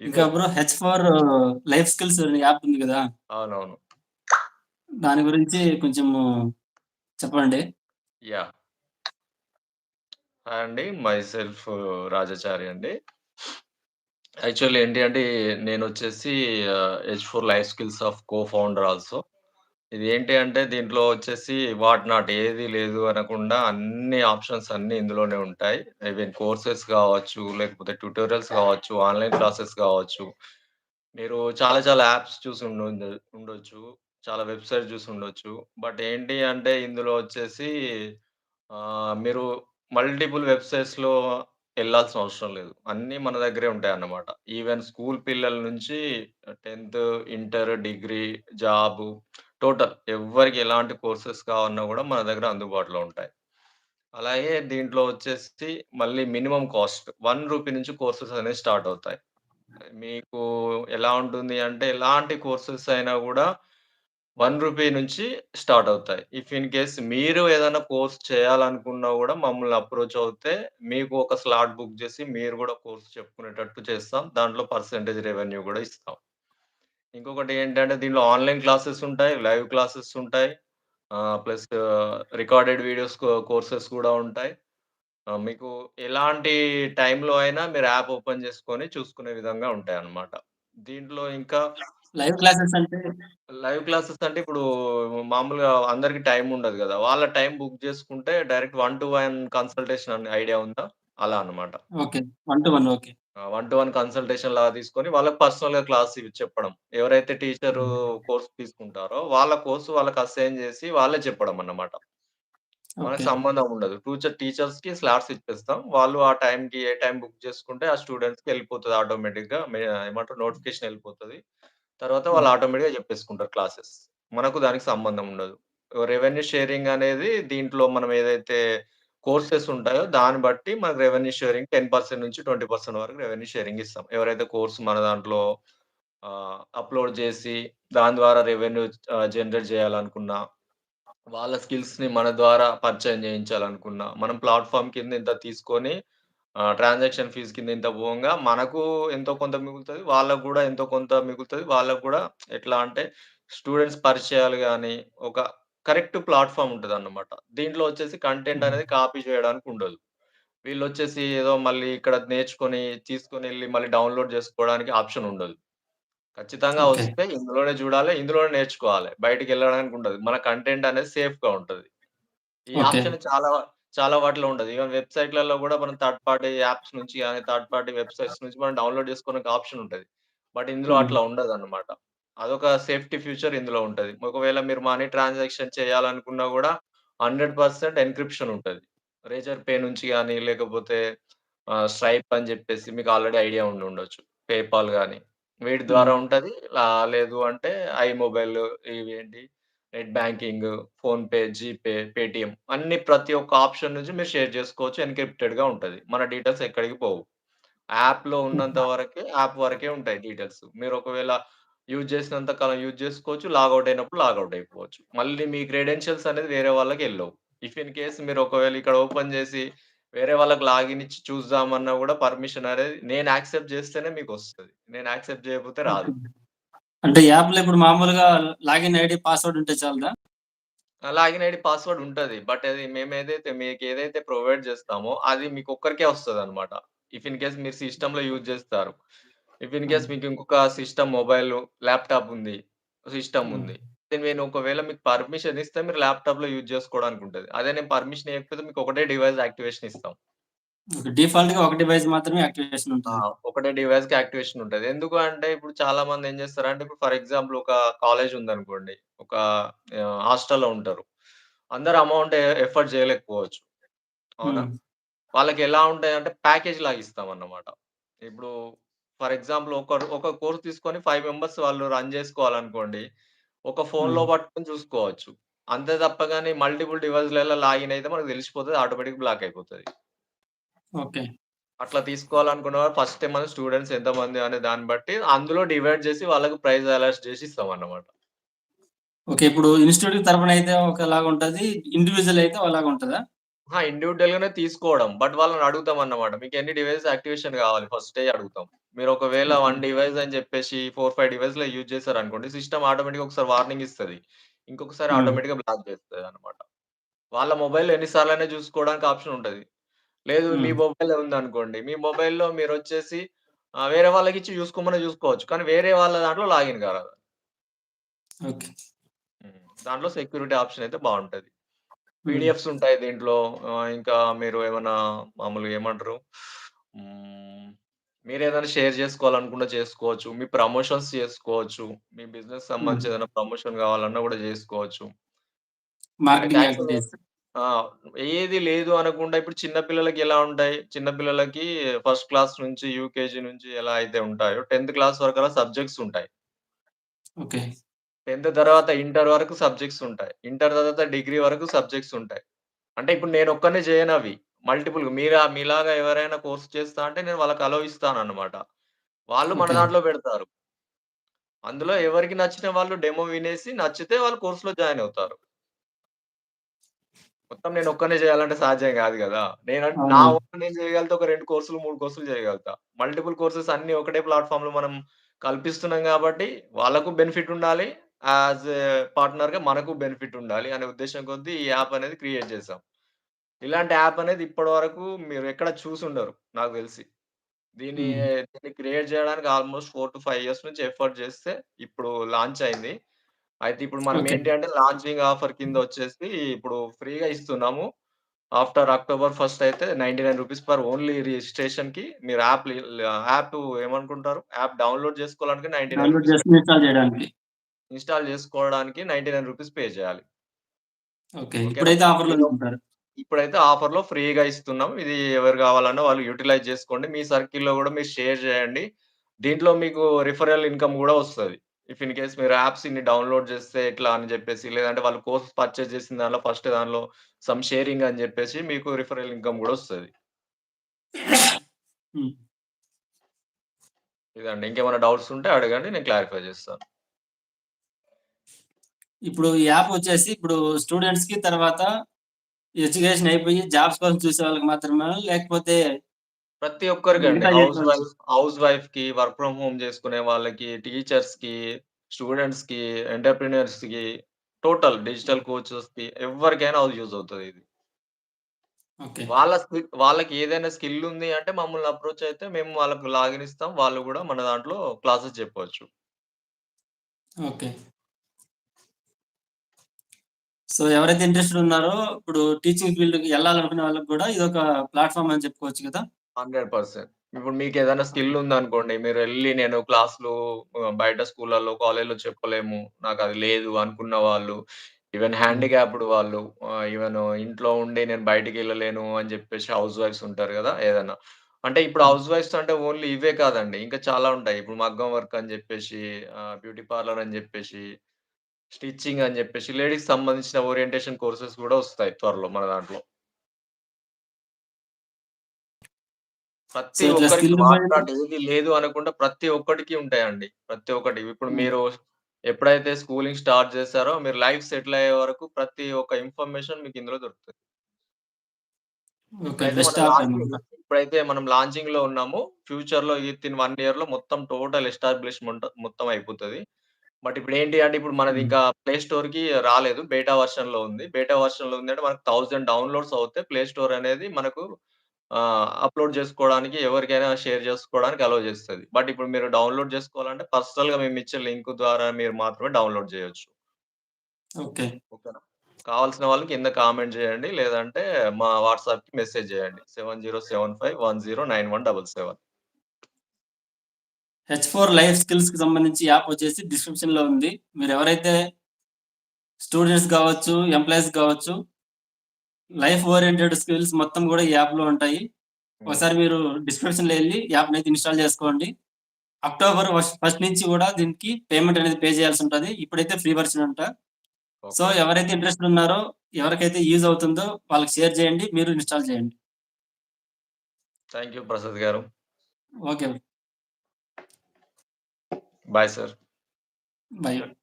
ఇంకా bro H four life skills app ఉంది గదా! అవునవును. దాని గురించి కొంచెము చెప్పండి. హాయ్ అండి. మై సెల్ఫ్ రాజాచారి అండి. యాక్చువల్లీ ఏంటి అంటే నేనొచ్చేసి ఆహ్, H four life skills of co founder also. ఇది ఏంటి అంటే దీంట్లో వచ్చేసి వాట్ నాట్ ఏది లేదు అనకుండా అన్ని ఆప్షన్స్ అన్నీ ఇందులోనే ఉంటాయి. ఈవెన్ కోర్సెస్ కావచ్చు, లేకపోతే ట్యూటోరియల్స్ కావచ్చు, ఆన్‌లైన్ క్లాసెస్ కావచ్చు. మీరు చాలా చాలా యాప్స్ చూసి ఉండు ఉండొచ్చు. చాలా వెబ్సైట్ చూసి ఉండొచ్చు. బట్ ఏంటి అంటే ఇందులో వచ్చేసి మీరు మల్టిపుల్ వెబ్‌సైట్స్‌లో వెళ్ళాల్సిన అవసరం లేదు. అన్నీ మన దగ్గరే ఉంటాయి అన్నమాట ఈవెన్ స్కూల్ పిల్లల నుంచి 10థ్, ఇంటర్, డిగ్రీ, జాబు టోటల్ ఎవ్వరికి ఎలాంటి కోర్సెస్ కావాలన్నా కూడా మన దగ్గర అందుబాటులో ఉంటాయి. అలాగే దీంట్లో వచ్చేసి మళ్ళీ మినిమం కాస్ట్ వన్ రూపీ నుంచి కోర్సెస్ అనేవి స్టార్ట్ అవుతాయి. మీకు ఎలా ఉంటుంది అంటే ఎలాంటి కోర్సెస్ అయినా కూడా వన్ రూపీ నుంచి స్టార్ట్ అవుతాయి. ఇఫ్ ఇన్ కేస్ మీరు ఏదైనా కోర్స్ చేయాలనుకున్నా కూడా మమ్మల్ని అప్రోచ్ అవుతే మీకు ఒక స్లాట్ బుక్ చేసి మీరు కూడా కోర్స్ చెప్పుకునేటట్టు చేస్తాం. దాంట్లో పర్సెంటేజ్ రెవెన్యూ కూడా ఇస్తాం. ఇంకొకటి ఏంటంటే దీనిలో ఆన్‌లైన్ క్లాసెస్ ఉంటాయి. లైవ్ క్లాసెస్ ఉంటాయి. ఆహ్, plus recorded videos co courses కూడా ఉంటాయి. ఆహ్, మీకు ఎలాంటి టైంలో అయినా మీరు యాప్ ఓపెన్ చేసుకొని చూసుకునే విధంగా ఉంటాయన్నమాట. దీంట్లో ఇంకా లైవ్ క్లాసెస్ అంటే లైవ్ క్లాసెస్ అంటే ఇప్పుడు మామూలుగా అందరికి టైం ఉండదు గదా! వాళ్ళ టైం బుక్ చేసుకుంటే direct one to one consultation అనే ఐడియా ఉందా? అలా అన్నమాట. Okay. 1 to 1 okay. One to one consultation లాగా తీసుకొని వాళ్ళకి పర్సనల్‌గా క్లాస్ ఇవి చెప్పడం. ఎవరైతే టీచరు. కోర్స్ తీసుకుంటారో వాళ్ళ కోర్స్ వాళ్ళకి అసైన్ చేసి వాళ్ళే చెప్పడం అన్నమాట. మనకు. సంబంధం ఉండదు. టూచర్ టీచర్స్‌కి స్లాట్స్ ఇచ్చేస్తాం. వాళ్ళు ఆ టైంకి ఏ టైం బుక్ చేసుకుంటే ఆ స్టూడెంట్స్‌కి ఎళ్ళిపోతది ఆటోమేటిక్‌గా. మే ఏమంటారు నోటిఫికేషన్ ఎళ్ళిపోతది. తర్వాత వాళ్ళు హ్మ్. ఆటోమేటిక్‌గా చెప్పేసుకుంటారు క్లాసెస్. మనకు దానికి సంబంధం ఉండదు. రెవెన్యూ షేరింగ్ అనేది దీంట్లో మనం ఏదైతే కోర్సెస్ ఉంటాయో దాన్ని బట్టి మనకు రెవెన్యూ షేరింగ్ 10% నుంచి 20% వరకు రెవెన్యూ షేరింగ్ ఇస్తాం. ఎవరైతే కోర్స్ మన దాంట్లో అప్‌లోడ్ చేసి దాని ద్వారా రెవెన్యూ జనరేట్ చేయాలనుకున్నా, వాళ్ళ స్కిల్స్‌ని మన ద్వారా పరిచయం చేయించాలనుకున్నా, మనం ప్లాట్ఫామ్ కింద ఇంత తీసుకొని ట్రాన్సాక్షన్ ఫీజు కింద ఇంత పోగా మనకు ఎంతో కొంత మిగులుతుంది వాళ్ళకు కూడా ఎంతో కొంత మిగులుతుంది వాళ్ళకు కూడా ఎట్లా అంటే స్టూడెంట్స్ పరిచయాలు కానీ ఒక కరెక్ట్ ప్లాట్‌ఫార్మ్ ఉంటదన్నమాట. దీంట్లో వచ్చేసి కంటెంట్. అనేది కాపీ చేయడానికి ఉండదు. వీళ్ళొచ్చేసి ఏదో మళ్ళీ ఇక్కడ నేర్చుకొని, తీసుకొనెళ్ళి మళ్ళీ డౌన్‌లోడ్ జేసుకోవడానికి ఆప్షన్ ఉండదు. ఖచ్చితంగా. వస్తే ఇందులోనే జూడాలే, ఇందులోనే నేర్చుకోవాలి. బయటికెళ్ళడానికి ఉండదు. మన కంటెంట్ అనేది సేఫ్‌గా ఉంటది. ఈ. ఆప్షన్ చాలా చాలా వాటిలో ఉండదు. ఈవెన్ వెబ్‌సైట్‌లలో గూడా మనం థర్డ్ పార్టీ యాప్స్ నుంచి గాని, థర్డ్ పార్టీ వెబ్‌సైట్స్ నుంచి మనం డౌన్‌లోడ్ జేసుకోవడానికి ఆప్షన్ ఉంటది. బట్ ఇందులో. అట్లా ఉండదన్నమాట. అదొక సేఫ్టీ ఫీచర్ ఇందులో ఉంటది. ఒకవేళ మీరు మనీ ట్రాన్సాక్షన్ చేయాలనుకున్నా గూడా 100% ఎన్‌క్రిప్షన్ ఉంటది. రేజర్ పే నుంచి గాని, లేకపోతే ఆహ్, స్ట్రైప్ అని జెప్పేసి మీకు ఆల్రెడీ ఐడియా ఉండుండొచ్చు. పేపాల్ గాని, వీటి ద్వారా హ్మ్. ఉంటది. ఆహ్, లేదు అంటే ఐమొబైల్ ఇవేంటి net banking, PhonePe, GPay, Paytm అన్ని ప్రతి ఒక్క ఆప్షన్ నుంచి మీరు షేర్ చేసుకోవచ్చు. ఎన్‌క్రిప్టెడ్‌గా ఉంటది. మన డీటెయిల్స్ ఎక్కడికి పోవు. యాప్‌లో ఉన్నంత. వరకే యాప్ వరకే ఉంటాయి డీటెయిల్స్. మీరు ఒకవేళ యూజ్ చేసినంత కాలం యూజ్ చేసుకోవచ్చు. లాగౌట్ అయినప్పుడు లాగౌట్ అయిపోవచ్చు. మళ్ళీ మీ క్రెడెన్షియల్స్ అనేది వేరే వాళ్ళకెళ్ళవు. ఇఫ్ ఇన్ కేస్ మీరు ఒకవేళ ఇక్కడ ఓపెన్ చేసి వేరే వాళ్ళకి లాగిన్ ఇచ్చి చూద్దామన్నా కూడా పర్మిషన్ అనేది నేను యాక్సెప్ట్ చేస్తేనే మీకొస్తది. నేను యాక్సెప్ట్ చేయకపోతే రాదు. అంటే యాప్‌లో ఇప్పుడు మామూలుగా లాగిన్ ఐడీ, పాస్వర్డ్ ఉంటే చాలదా? లాగిన్ ఐడీ, పాస్వర్డ్ ఉంటది. బట్ అది మేమేదైతే మీకేదైతే ప్రొవైడ్ చేస్తామో అది మీకొక్కరికే వస్తదనమాట. ఇఫ్ ఇన్ కేస్ మీరు సిస్టమ్‌లో యూజ్ చేస్తారు. If in case. మీకు ఇంకొక సిస్టమ్, మొబైల్, ల్యాప్‌టాప్ ఉంది. సిస్టమ్. ఉంది. నేను ఒకవేళ మీకు పర్మిషన్ ఇస్తే మీరు ల్యాప్‌టాప్‌లో యూజ్ చేసుకోవడానికి ఉంటది. అదే నేను పర్మిషన్ ఇయ్యకపోతే మీకు ఒకటే డివైస్ యాక్టివేషన్ ఇస్తాం. ఓకే. డిఫాల్ట్‌గా ఒక డివైస్ మాత్రమే యాక్టివేషన్! ఉంటది. ఒకటే డివైస్‌కి యాక్టివేషన్ ఉంటది. ఎందుకు అంటే ఇప్పుడు చాలా మంది ఏం చేస్తారంటే ఇప్పుడు ఫర్ ఎగ్జాంపుల్ ఒక కాలేజ్ ఉందనుకోండి. ఒక హాస్టల్‌లో ఉంటారు. అందరూ అమౌంట్ ఎఫర్ట్ చేయలేకపోవచ్చు. అవునా? హ్మ్. వాళ్ళకెలా ఉంటాయంటే ప్యాకేజ్ లాగా ఇస్తామన్నమాట. ఇప్పుడు ఫర్ ఎగ్జాంపుల్ ఒకరు ఒక కోర్స్ తీసుకొని 5 మెంబర్స్ వాళ్ళు రన్ చేసుకోవాలనుకోండి. ఒక ఫోన్‌లో హ్మ్. పట్టుకొని చూసుకోవచ్చు. అంతే తప్ప గాని మల్టిపుల్ డివైస్‌లలో లాగిన్ అయితే మనకు తెలిసిపోతది. ఆటోమేటిక్ బ్లాక్ అయిపోతది. ఓకే. అట్లా తీసుకోవాలనుకున్న వాళ్ళు ఫస్ట్ మన స్టూడెంట్స్ ఎంతమంది అనే దాన్ని బట్టి అందులో డివైడ్ చేసి వాళ్ళకి ప్రైజ్ అలర్ట్ చేసి ఇస్తామన్నమాట. ఓకే. ఇప్పుడు ఇన్‌స్టిట్యూట్ తరపున అయితే ఒకలాగా ఉంటది. ఇండివిడ్యువల్ అయితే ఒకలాగా ఉంటదా? ఆ! ఇండివిడ్యుయల్‌గానే తీసుకోవడం. బట్ వాళ్ళని అడుగుతామన్నమాట. మీకు ఎన్ని డివైసెస్ యాక్టివేషన్ కావాలి ఫస్టే అడుగుతాం. మీరు ఒకవేళ ఓకే. 1 డివైస్ అని చెప్పేసి 4, 5 డివైస్‌లో యూజ్ చేశారనుకోండి సిస్టమ్ ఆటోమేటిక్‌గా ఒకసారి వార్నింగ్ ఇస్తది. ఇంకొకసారి హ్మ్. ఆటోమేటిక్‌గా బ్లాక్ చేస్తదన్నమాట. వాళ్ళ మొబైల్‌లో ఎన్ని సార్లైనా చూసుకోవడానికి ఆప్షన్ ఉంటది. లేదు మీ. మొబైలే ఉందనుకోండి. మీ మొబైల్‌లో మీరొచ్చేసి ఆహ్, వేరే వాళ్ళకిచ్చి చూసుకోమన్నా చూసుకోవచ్చు. కానీ వేరే వాళ్ళ దాంట్లో లాగిన్ కారాదు. హ్మ్. దాంట్లో సెక్యూరిటీ ఆప్షన్ అయితే బావుంటది. హ్మ్. పీడీఎఫ్స్ ఉంటాయి దీంట్లో. ఇంకా మీరు ఏమన్నా మామూలుగా ఏమంటారు? హ్మ్. మీరేదైనా షేర్ చేసుకోవాలనుకున్న చేసుకోవచ్చు. మీ ప్రమోషన్స్ చేసుకోవచ్చు. మీ బిజినెస్ హ్మ్. సంబంధించి ఏదైనా ప్రమోషన్ కావాలన్నా కూడా చేసుకోవచ్చు. ఏది లేదు అనకుండా ఇప్పుడు చిన్న పిల్లలకి ఎలా ఉంటాయి? చిన్న పిల్లలకి ఫస్ట్ క్లాస్ నుంచి, యూకేజీ నుంచి ఎలా అయితే ఉంటాయో 10థ్ క్లాస్ వరకల్లా సబ్జెక్ట్స్ ఉంటాయి. ఓకే. 10థ్ తర్వాత ఇంటర్ వరకు సబ్జెక్ట్స్ ఉంటాయి. ఇంటర్ తర్వాత డిగ్రీ వరకు సబ్జెక్ట్స్ ఉంటాయి. అంటే ఇప్పుడు నేనొక్కడినే చేయనవి. మల్టిపుల్‌గా మీరా మీలాగా ఎవరైనా కోర్స్ చేస్తా అంటే నేను వాళ్ళకి అలో ఇస్తానన్నమాట. వాళ్ళు మన. దాంట్లో పెడతారు. అందులో ఎవరికి నచ్చిన వాళ్ళు డెమో వినేసి నచ్చితే వాళ్ళు కోర్స్‌లో జాయిన్ అవుతారు. మొత్తం నేనొక్కడినే చేయాలంటే సాధ్యం కాదు గదా! నేనంటే నా. వంతు నేను చేయగలిగితే ఒక 2 కోర్సులు, 3 కోర్సులు చేయగలుగుతా. మల్టిపుల్ కోర్సెస్ అన్నీ ఒకటే ప్లాట్‌ఫార్మ్‌లో మనం కల్పిస్తున్నాం గాబట్టి వాళ్ళకు బెనిఫిట్ ఉండాలి. యాస్ ఎ పార్ట్నర్‌గా మనకు బెనిఫిట్ ఉండాలి అనే ఉద్దేశ్యం కొద్దీ ఈ యాప్ అనేది క్రియేట్ చేసాం. ఇలాంటి యాప్ అనేది ఇప్పటి వరకు మీరెక్కడ చూసుండరు నాకు తెలిసి. దీన్ని. దీన్ని క్రియేట్ చేయడానికి ఆల్‌మోస్ట్ 4-5 ఇయర్స్ నుంచి ఎఫర్ట్ చేస్తే ఇప్పుడు లాంచ్ అయింది. అయితే ఇప్పుడు మనం. ఏంటి అంటే లాంచింగ్ ఆఫర్ కింద వచ్చేసి ఇప్పుడు ఫ్రీగా ఇస్తున్నాము. ఆఫ్టర్ అక్టోబర్ ఫస్ట్ అయితే రూ. 99 పర్ ఓన్లీ రిజిస్ట్రేషన్‌కి మీరు యాప్ యాప్ ఏమనుకుంటారు? యాప్ డౌన్‌లోడ్ చేసుకోవడానికి రూ. 99 డౌన్‌లోడ్ పే చేసుకొని ఇన్‌స్టాల్ చేసుకోవడానికి రూ. 99 పే చేయాలి. ఓకే. ఇప్పుడైతే ఆఫర్‌లో ఉందంటారు. ఇప్పుడైతే ఆఫర్‌లో ఫ్రీగా ఇస్తున్నాం. ఇది ఎవరు కావాలన్నా వాళ్ళు యుటిలైజ్ చేసుకోండి. మీ సర్కిల్‌లో గూడా మీరు షేర్ చేయండి. దీంట్లో మీకు రిఫరల్ ఇన్‌కమ్ గూడా వస్తది. ఇఫ్ ఇన్ కేస్ మీరు యాప్స్ ఇన్ని డౌన్‌లోడ్ చేస్తే ఇట్లా అని చెప్పేసి, లేదంటే వాళ్ళు కోర్స్ పర్చేజ్ చేసిన దాంట్లో ఫస్ట్ దాంట్లో సమ్ షేరింగ్ అని చెప్పేసి మీకు రిఫరల్ ఇన్‌కమ్ గూడా వస్తది. ఇదండి. ఇంకేమైనా డౌట్స్ ఉంటే అడగండి. నేను క్లారిఫై చేస్తాను. ఇప్పుడు ఈ యాప్ వచ్చేసి ఇప్పుడు స్టూడెంట్స్‌కి తర్వాత ఎడ్యుకేషన్ అయిపోయి జాబ్స్ కోసం చూసే వాళ్ళకి మాత్రమేనా? లేకపోతే ప్రతి. మిగతా ఏజ్ హౌస్ వైఫ్ హౌస్ వైఫ్‌కి, వర్క్ ఫ్రమ్ హోమ్ చేసుకునే వాళ్ళకి, టీచర్స్‌కి, స్టూడెంట్స్‌కి, ఎంటర్‌ప్రెన్యూర్స్‌కి, టోటల్ డిజిటల్ కోచెస్‌కి ఎవ్వరికైనా అది యూజ్ అవుతది ఇది. ఓకే. వాళ్ళ స్కిల్ వాళ్ళకి ఏదైనా స్కిల్ ఉంది అంటే మమ్మల్ని అప్రోచ్ అయితే మేము వాళ్ళకి లాగిన్ ఇస్తాం. వాళ్ళు గూడా మన దాంట్లో క్లాసెస్ చెప్పొచ్చు. ఓకే. సో, ఎవరైతే ఇంట్రెస్టెడ్ ఉన్నారో ఇప్పుడు టీచింగ్ ఫీల్డ్‌కి ఎళ్ళాలనుకునే వాళ్ళకి గూడా ఇదొక ప్లాట్‌ఫార్మ్ అని చెప్పుకోవచ్చు కదా! 100% ఇప్పుడు మీకేదైనా స్కిల్ ఉందనుకోండి. మీరెళ్ళి నేను క్లాస్‌లో బయట స్కూళ్ళలో, కాలేజ్‌లో చెప్పలేము. నాకది లేదు అనుకున్న వాళ్ళు, ఈవెన్. హ్యాండిక్యాప్డ్ వాళ్ళు, ఈవెన్ ఇంట్లో ఉండి నేను బయటికెళ్ళలేను అని జెప్పేసి హౌస్ వైఫ్స్ ఉంటారు గదా! ఏదన్నా. అంటే ఇప్పుడు. హౌస్ వైఫ్స్ అంటే ఓన్లీ ఇవే కాదండి. ఇంకా చాలా ఉంటాయి. ఇప్పుడు మగ్గం వర్క్ అని జెప్పేసి, ఆహ్, బ్యూటీ పార్లర్ అని జెప్పేసి, స్టిచ్చింగ్ అని జెప్పేసి, లేడీస్‌కి సంబంధించిన ఓరియంటేషన్ కోర్సెస్ గూడా వస్తాయి త్వరలో మన దాంట్లో. ప్రతి ఒక్కరికి ఏది లేదు అనకుండా ప్రతి ఒక్కటికి ఉంటాయండి. ప్రతి ఒక్కటి. ఇప్పుడు. మీరు ఎప్పుడైతే స్కూలింగ్ స్టార్ట్ చేసారో మీరు లైఫ్ సెటిల్ అయ్యే వరకు ప్రతి ఒక్క ఇన్ఫర్మేషన్ మీకు ఇందులో దొరుకుతది. ఇప్పుడైతే మనం లాంచింగ్ అన్నమాట. ఇప్పుడైతే మనం లాంచింగ్‌లో ఉన్నాము. ఫ్యూచర్‌లో వితిన్ 1 ఇయర్‌లో మొత్తం టోటల్ ఎస్టాబ్లిష్‌మెంట్ మొత్తం అయిపోతది. బట్ ఇప్పుడేంటి అంటే ఇప్పుడు మనది. ఇంకా ప్లే స్టోర్‌కి రాలేదు. బీటా వెర్షన్‌లో ఉంది. బీటా వెర్షన్‌లో ఉంది అంటే మనకు 1000 డౌన్‌లోడ్స్ అవుతే ప్లే స్టోర్ అనేది మనకు ఆహ్, అప్‌లోడ్ చేసుకోవడానికి ఎవరికైనా షేర్ చేసుకోవడానికి అలో చేస్తది. బట్ ఇప్పుడు మీరు డౌన్‌లోడ్ చేసుకోవాలంటే పర్సనల్‌గా మేమిచ్చే లింక్ ద్వారా మీరు మాత్రమే డౌన్‌లోడ్ చేయొచ్చు. ఓకే. ఓకేనా? కావాల్సిన వాళ్ళు కింద కామెంట్ చేయండి. లేదంటే మా వాట్సాప్‌కి మెసేజ్ చేయండి. 7075109177 హెచ్4 లైఫ్ స్కిల్స్‌కి సంబంధించి యాప్ వచ్చేసి డిస్క్రిప్షన్‌లో ఉంది. మీరెవరైతే స్టూడెంట్స్ గావచ్చు, ఎంప్లాయీస్ గావచ్చు, లైఫ్ ఓరియెంటెడ్ స్కిల్స్ మొత్తం గూడా ఈ యాప్‌లో ఉంటాయి. హ్మ్. ఒకసారి మీరు డిస్క్రిప్షన్‌లో ఎళ్ళి యాప్‌నైతే ఇన్‌స్టాల్ చేసుకోండి. అక్టోబర్ ఫస్ట్ ఫస్ట్ నుంచి గూడా దీనికి పేమెంట్ అనేది పే చేయాల్సుంటది. ఇప్పుడైతే ఫ్రీ వెర్షన్ అంట. సో. ఎవరైతే ఇంట్రెస్టెడ్ ఉన్నారో, ఎవరికైతే యూజ్ అవుతుందో వాళ్ళకి షేర్ చేయండి. మీరు ఇన్‌స్టాల్ చేయండి. థాంక్ యూ ప్రసాద్ గారు. ఓకే. Bye, sir. Bye.